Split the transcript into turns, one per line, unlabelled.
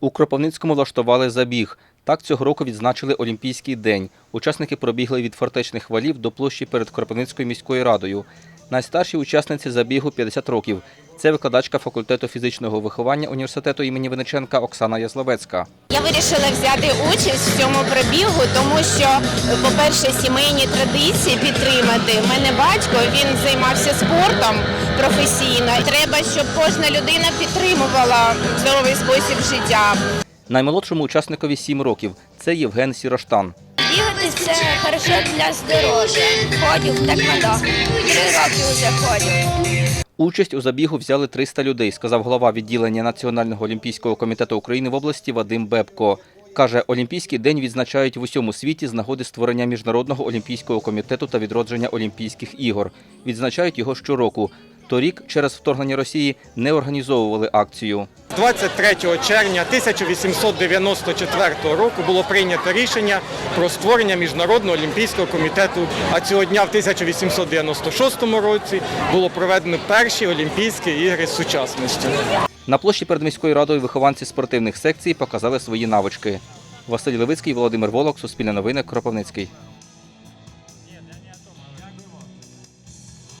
У Кропивницькому влаштували забіг. Так цього року відзначили Олімпійський день. Учасники пробігли від фортечних валів до площі перед Кропивницькою міською радою. Найстаршій учасниці забігу 50 років. Це викладачка факультету фізичного виховання університету імені Винниченка Оксана Язловецька.
Я вирішила взяти участь в цьому пробігу, тому що, по-перше, сімейні традиції підтримати. У мене батько він займався спортом професійно. Треба, щоб кожна людина підтримувала здоровий спосіб життя.
Наймолодшому учасникові 7 років. Це Євген Сіроштан.
Бігати це хорошо для здоров'я. Ходю так надо. Три роки вже ходю.
Участь у забігу взяли 300 людей, сказав голова відділення Національного олімпійського комітету України в області Вадим Бебко. Каже, Олімпійський день відзначають в усьому світі з нагоди створення Міжнародного олімпійського комітету та відродження Олімпійських ігор. Відзначають його щороку. Торік через вторгнення Росії не організовували акцію.
23 червня 1894 року було прийнято рішення про створення Міжнародного олімпійського комітету. А цього дня в 1896 році було проведено перші Олімпійські ігри з сучасності.
На площі перед міською радою вихованці спортивних секцій показали свої навички. Василь Левицький, Володимир Волок, Суспільне новини, Кропивницький.